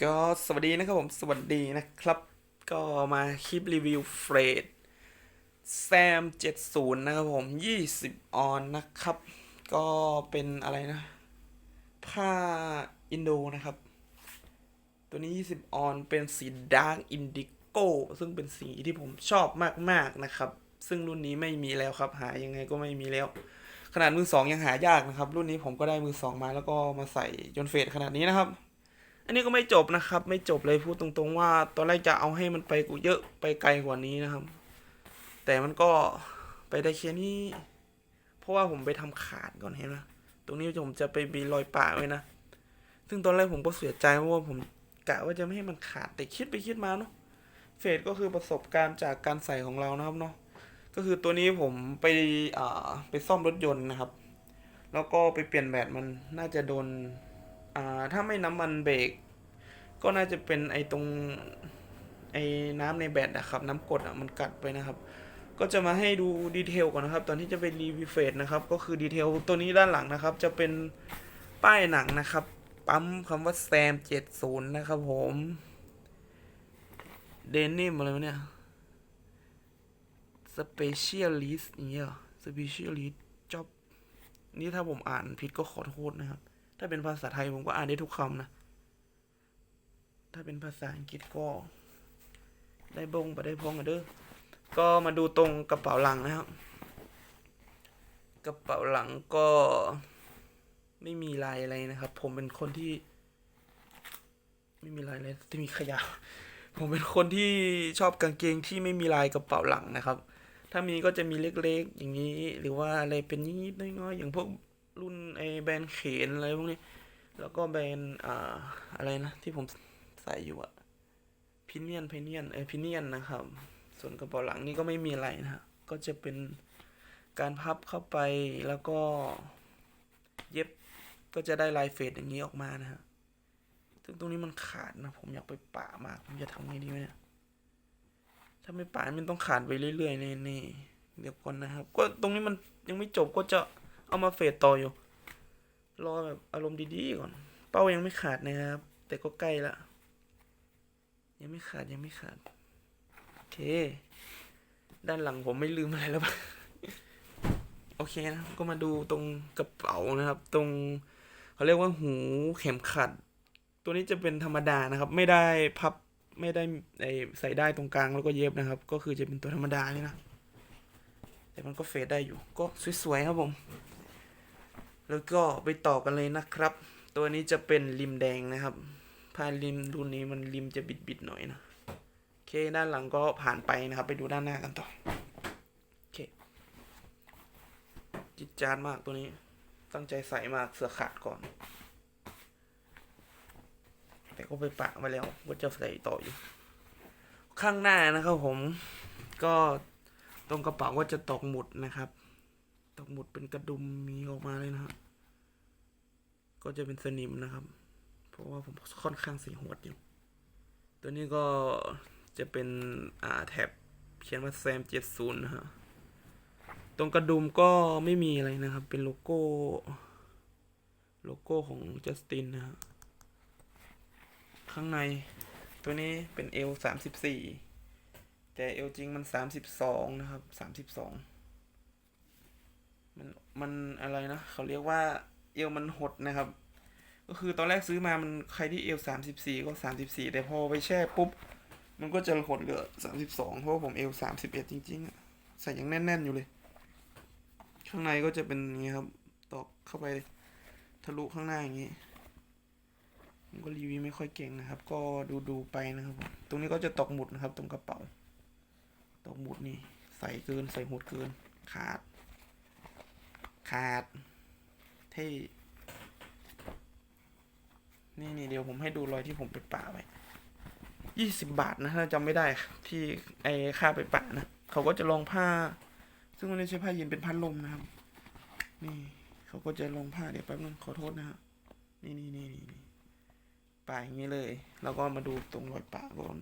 ก็สวัสดีนะครับผม สวัสดีนะครับ ก็มาคลิปรีวิวเฟรดแซม70นะครับผม20ออนนะครับ ก็เป็นอะไรนะ ผ้าอินโดนะครับ ตัวนี้20ออนเป็นสีดาร์กอินดิโก้ ซึ่งเป็นสีที่ผมชอบมากๆนะครับ ซึ่งรุ่นนี้ไม่มีแล้วครับ หายังไงก็ไม่มีแล้ว ขนาดมือสองยังหายากนะครับ รุ่นนี้ผมก็ได้มือสองมาแล้วก็มาใส่จนเฟดขนาดนี้นะครับ อันนี้ก็ไม่จบนะครับ ไม่จบเลยพูดตรงๆว่า ตอนแรกจะเอาให้มันไปกูเยอะไปไกลกว่านี้นะครับ แต่มันก็ไปได้แค่นี้ เพราะว่าผมไปทำขาดก่อนเห็นไหมตรงนี้ผมจะไปมีรอยปะไว้นะ ซึ่งตอนแรกผมก็เสียใจเพราะว่าผมกะว่าจะไม่ให้มันขาดแต่คิดไปคิดมาเนาะเฟดก็คือประสบการณ์จากการใส่ของเรานะครับเนาะก็คือตัวนี้ผมไปอ่าไปซ่อมรถยนต์นะครับ แล้วก็ไปเปลี่ยนแบตมันน่าจะโดน อ่าถ้าไม่น้ำมันเบรกก็น่าจะเป็นไอตรงไอ้น้ำในแบตอะครับ น้ำกดอะมันกัดไปนะครับ ก็จะมาให้ดูดีเทลก่อนนะครับ ตอนที่จะเป็นรีวิเฟสนะครับ ก็คือดีเทลตัวนี้ด้านหลังนะครับ จะเป็นป้ายหนังนะครับ ปั๊มคำว่าแซม70นะครับผมเดนิมอะไรวะเนี่ย specialist อย่างเงี้ยสเหรอ specialist job นี่ถ้าผมอ่านผิดก็ขอโทษนะครับ ถ้าเป็นภาษาไทยผมก็อ่านได้ทุกคำนะ ถ้าเป็นภาษาอังกฤษก็ได้บงไปได้พองกันเด้อ ก็มาดูตรงกระเป๋าหลังนะครับ กระเป๋าหลังก็ไม่มีลายอะไรนะครับ ผมเป็นคนที่ ไม่มีลายอะไรที่มีขยะ ผมเป็นคนที่ชอบกางเกงที่ไม่มีลายกระเป๋าหลังนะครับ ถ้ามีก็จะมีเล็กๆ อย่างนี้ หรือว่าอะไรเป็นนิดๆน้อยๆอย่างพวก รุ่นไอแบรนด์เขนอะไรพวกนี้ แล้วก็แบรนด์อ่าอะไรนะที่ผมใส่อยู่อะพิเนียนพิเนียนเออพิเนียนนะครับ ส่วนกระเป๋าหลังนี่ก็ไม่มีอะไรนะก็จะเป็นการพับเข้าไปแล้วก็เย็บก็จะได้ลายเฟดอย่างนี้ออกมานะฮะซึ่งตรงนี้มันขาดนะ ผมอยากไปปะมาก ผมจะทำไงดีวะเนี่ย ถ้าไม่ปะมันต้องขาดไปเรื่อยๆแน่ๆเดี๋ยวก่อนนะครับ ก็ตรงนี้มันยังไม่จบก็จะ เอามาเฟดต่ออยู่ รอแบบอารมณ์ดีๆก่อน เป้ายังไม่ขาดนะครับ แต่ก็ใกล้ละ ยังไม่ขาดยังไม่ขาด โอเค ด้านหลังผมไม่ลืมอะไรแล้วปะโอเคนะ ก็มาดูตรงกระเป๋านะครับ ตรงเขาเรียกว่าหูเข็มขัด ตัวนี้จะเป็นธรรมดานะครับ ไม่ได้พับไม่ได้ไอใส่ได้ตรงกลางแล้วก็เย็บนะครับ ก็คือจะเป็นตัวธรรมดานี่นะ แต่มันก็เฟดได้อยู่ ก็สวยๆครับผม แล้วก็ไปต่อกันเลยนะครับ ตัวนี้จะเป็นริมแดงนะครับผ้าริมรุ่นนี้มันริมจะบิดๆหน่อยนะโอเคด้านหลังก็ผ่านไปนะครับ ไปดูด้านหน้ากันต่อโอเคจิตจานมากตัวนี้ ตั้งใจใส่มากเสือขาดก่อน แต่ก็ไปปะมาแล้วว่าจะใส่ต่ออยู่ ข้างหน้านะครับผมก็ตรงกระเป๋าก็จะตอกหมุดนะครับตอกหมุดเป็นกระดุมมีออกมาเลยนะฮะ ก็จะเป็นสนิมนะครับ เพราะว่าผมค่อนข้างสีหวดอยู่ ตัวนี้ก็จะเป็นอ่าแท็บเขียนว่าแซมเจ็ดศูนย์นะฮะ ตรงกระดุมก็ไม่มีอะไรนะครับ เป็นโลโก้ โลโก้ของจัสตินนะฮะ ข้างในตัวนี้เป็นเอลสามสิบสี่แต่เอลจริงมันสามสิบสองนะครับสามสิบสองมันมันอะไรนะ เขาเรียกว่า เอวมันหดนะครับ ก็คือตอนแรกซื้อมามันใครที่เอวสามสิบสี่ก็สามสิบสี่แต่พอไปแช่ปุ๊บ มันก็จะหดเหลือสามสิบสองเพราะว่าผมเอวสามสิบเอ็ดจริงๆใส่ยังแน่นๆอยู่เลย ข้างในก็จะเป็นอย่างนี้ครับ ตอกเข้าไปทะลุข้างหน้าอย่างนี้ผมก็รีวิวไม่ค่อยเก่งนะครับ ก็ดูดูๆไปนะครับผมตรงนี้ก็จะตอกหมุดนะครับ ตรงกระเป๋า ตอกหมุดนี่ ใส่เกินใส่หมุดเกิน ขาด ขาด ท่นี่นี่เดี๋ยวผมให้ดูรอยที่ผมไปปะไว้ยี่สิบบาทนะถ้าจำไม่ได้ที่ไอค่าไปปะนะเขาก็จะลองผ้า ซึ่งมันไม่ใช่ผ้าเยีนเป็นผ้าลมนะครับ นี่เขาก็จะลองผ้าเดี๋ยวแป๊บนึงขอโทษนะครับนี่นี่นี่นี่นี่ปะอย่างนี้เลย แล้วก็มาดูตรงรอยปะก่อน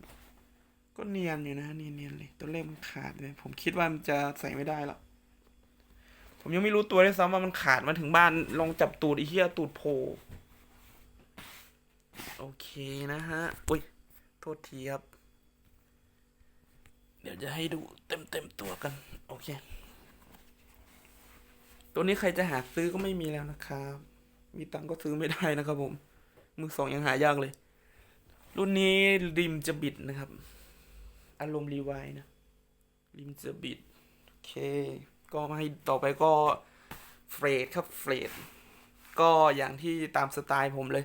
ก็เนียนอยู่นะเนียนเนียนๆเลยตัวเลขมันขาดเลยผมคิดว่ามันจะใส่ไม่ได้หรอก ผมยังไม่รู้ตัวด้วยซ้ำว่ามันขาดมาถึงบ้าน ลองจับตูดไอ้เหี้ยตูดโผล่โอเคนะฮะ อุ้ย โทษทีครับ เดี๋ยวจะให้ดูเต็มเต็มตัวกัน โอเค ตัวนี้ใครจะหาซื้อก็ไม่มีแล้วนะครับ มีตังก็ซื้อไม่ได้นะครับผม มือสองยังหายากเลย รุ่นนี้ริมจะบิดนะครับ อารมณ์รีไวน์นะริมจะบิด โอเค ก็ให้ต่อไปก็เฟรดครับเฟรดก็อย่างที่ตามสไตล์ผมเลย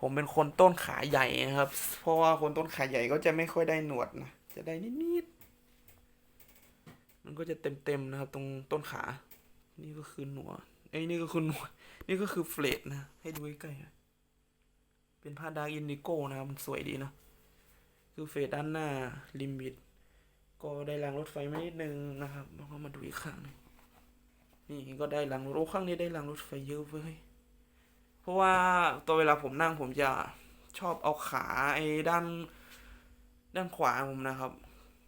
ผมเป็นคนต้นขาใหญ่นะครับ เพราะว่าคนต้นขาใหญ่ก็จะไม่ค่อยได้หนวดนะจะได้นิดๆมันก็จะเต็มๆนะครับ ตรงต้นขา นี่ก็คือหนวดไอ้นี่ก็คือหนวดนี่ก็คือเฟลดนะ ให้ดูใกล้ๆเป็นผ้าดาร์กอินดิโก้นะครับมันสวยดีนะ คือเฟดด้านหน้าลิมิต ก็ได้รางรถไฟมานิดนึงนะครับแล้วก็มาดูอีกข้างหนึงนี่ก็ได้รางรถข้างนี้ได้รางรถไฟเยอะเว้ยเพราะว่าตัวเวลาผมนั่งผมจะชอบเอาขาไอ้ด้าน ด้านขวาผมนะครับ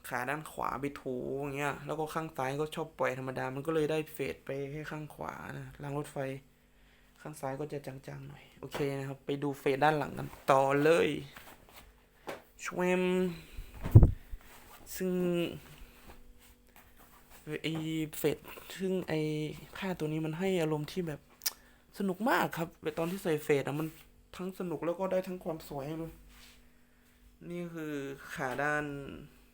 ขาด้านขวาไปถูอย่างเงี้ยแล้วก็ข้างซ้ายก็ชอบปล่อยธรรมดา มันก็เลยได้เฟดไปแค่ข้างขวานะรางรถไฟ ข้างซ้ายก็จะจางๆหน่อยโอเคนะครับ ไปดูเฟดด้านหลังกันต่อเลยชวม ซึ่งไอเฟดซึ่งไอผ้าตัวนี้มันให้อารมณ์ที่แบบสนุกมากครับตอนที่ใส่เฟดอะมันทั้งสนุกแล้วก็ได้ทั้งความสวยเลย นี่คือขาด้าน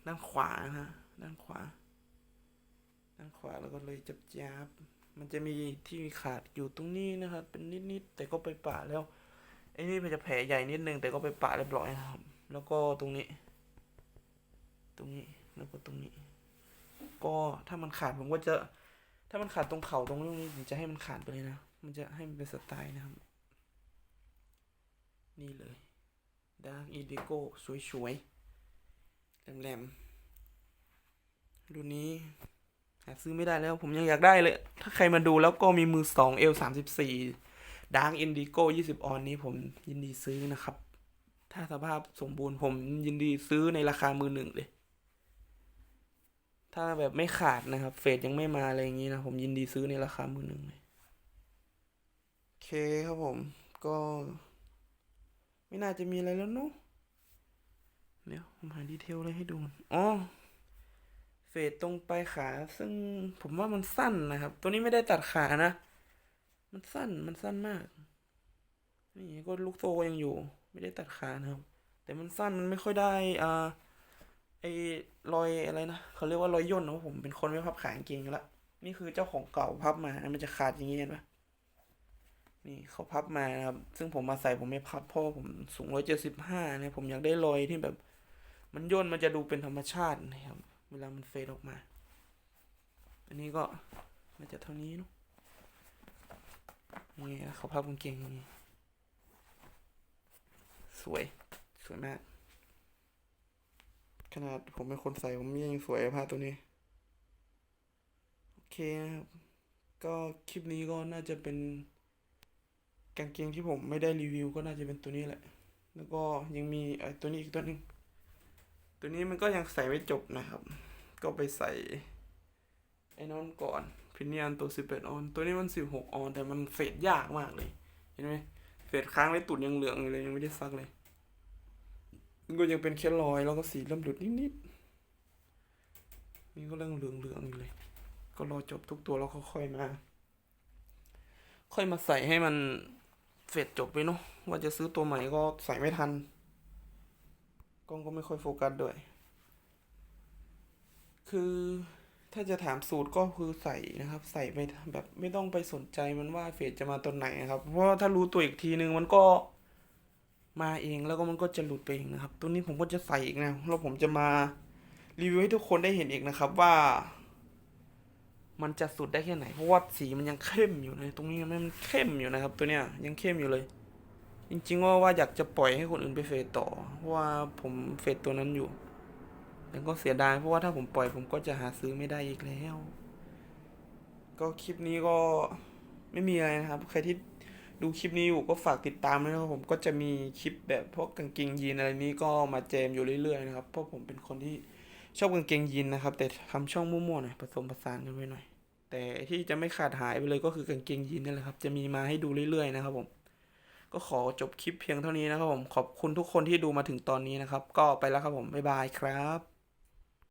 ด้านขวานะฮะด้านขวา ด้านขวาแล้วก็เลยจับจับมันจะมีที่ขาดอยู่ตรงนี้นะครับ เป็นนิดๆแต่ก็ไปปะแล้วไอ้นี่มันจะแผลใหญ่นิดนึงแต่ก็ไปปะเรียบร้อยนะครับ แล้วก็ตรงนี้ ตรงนี้แล้วก็ตรงนี้ ก็ถ้ามันขาดผมก็จะ ถ้ามันขาดตรงเข่าตรงนี้ผมจะให้มันขาดไปเลยนะ มันจะให้มันเป็นสไตล์นะครับ นี่เลยดาร์กอินดิโก้สวยๆแหลมๆรุ่นนี้หาซื้อไม่ได้แล้วผมยังอยากได้เลย ถ้าใครมาดูแล้วก็มีมือสองเอลสามสิบสี่ดาร์กอินดิโก้ยี่สิบออนนี้ผมยินดีซื้อนะครับ ถ้าสภาพสมบูรณ์ผมยินดีซื้อในราคามือหนึ่งเลย ถ้าแบบไม่ขาดนะครับ เฟดยังไม่มาอะไรอย่างนี้นะ ผมยินดีซื้อในราคามือหนึ่งเลยโอเคครับผม ก็ ไม่น่าจะมีอะไรแล้วเนอะเดี๋ยวผมหาดีเทลอะไรให้ดูอนอ๋อเฟดตรงปลายขา ซึ่งผมว่ามันสั้นนะครับ ตัวนี้ไม่ได้ตัดขานะ มันสั้นมันสั้นมาก นี่ก็ลูกโซ่ยังอยู่ ไม่ได้ตัดขานะครับ แต่มันสั้นมันไม่ค่อยได้อ่า ไอ้รอยอะไรนะเขาเรียกว่ารอยย่นนะผมเป็นคนไม่พับขางเกงและนี่คือเจ้าของเก่าพับมา มันจะขาดอย่างนี้เห็นปะนี่เขาพับมานะครับ ซึ่งผมมาใส่ผมไม่พับเพราะว่าผมสูงร้อยเจ็ดสิบห้าเนี่ยผมอยากได้รอยที่แบบ มันย่นมันจะดูเป็นธรรมชาตินะครับ เวลามันเฟดออกมา อันนี้ก็น่าจะเท่านี้เนอะนี่เขาพับกางเกงอย่างนี้สวย สวยมาก ขนาดผมเป็นคนใส่ผมยังสวยผ้าตัวนี้ โอเคนะครับ ก็คลิปนี้ก็น่าจะเป็นกางเกงที่ผมไม่ได้รีวิวก็น่าจะเป็นตัวนี้แหละ แล้วก็ยังมีไอ้ตัวนี้อีกตัวหนึง ตัวนี้มันก็ยังใส่ไม่จบนะครับ ก็ไปใส่ไอ้นอนก่อนพิเนียนตัว11ออน ตัวนี้มัน 16ออน แต่มันเฟดยากมากเลย เห็นไหมเฟดค้างไว้ตุ่นยังเหลืองอยู่เลยยังไม่ได้ซักเลย ก็ยังเป็นแค่รอยแล้วก็สีเริ่มหลุดนิดๆนี่ก็เรื่องเหลืองๆอยู่เลย ก็รอจบทุกตัวแล้วค่อยมา ค่อยมาใส่ให้มันเฟดจจบไปเนาะว่าจะซื้อตัวใหม่ก็ใส่ไม่ทัน กล้องก็ไม่ค่อยโฟกัสด้วย คือถ้าจะถามสูตรก็คือใส่นะครับ ใส่ไปแบบไม่ต้องไปสนใจมันว่าเฟดจะมาตอนไหนนะครับ เพราะถ้ารู้ตัวอีกทีนึงมันก็ มาเองแล้วก็มันก็จะหลุดไปเองนะครับ ตัวนี้ผมก็จะใส่อีกนะแล้วผมจะมารีวิวให้ทุกคนได้เห็นอีกนะครับว่า มันจะสุดได้แค่ไหน เพราะว่าสีมันยังเข้มอยู่นะตรงนี้มันเข้มอยู่นะครับ ตัวเนี้ยยังเข้มอยู่เลย จริงๆว่าว่าอยากจะปล่อยให้คนอื่นไปเฟดต่อเพราะว่าผมเฟดตัวนั้นอยู่แต่ก็เสียดายเพราะว่าถ้าผมปล่อยผมก็จะหาซื้อไม่ได้อีกแล้ว ก็คลิปนี้ก็ไม่มีอะไรนะครับ ใครที่ ดูคลิปนี้อยู่ก็ฝากติดตามด้วยนะครับผมก็จะมีคลิปแบบพวกกางเกงยีนอะไรนี้ก็มาแจมอยู่เรื่อยๆนะครับเพราะผมเป็นคนที่ชอบกางเกงยีนนะครับ แต่ทำช่องมั่วๆหน่อยผสมผสานกันไว้หน่อย แต่ที่จะไม่ขาดหายไปเลยก็คือกางเกงยีนนี่แหละครับ จะมีมาให้ดูเรื่อยๆนะครับ ผม ก็ขอจบคลิปเพียงเท่านี้นะครับผมขอบคุณทุกคนที่ดูมาถึงตอนนี้นะครับ ก็ไปแล้วครับผมบ๊ายบายครับ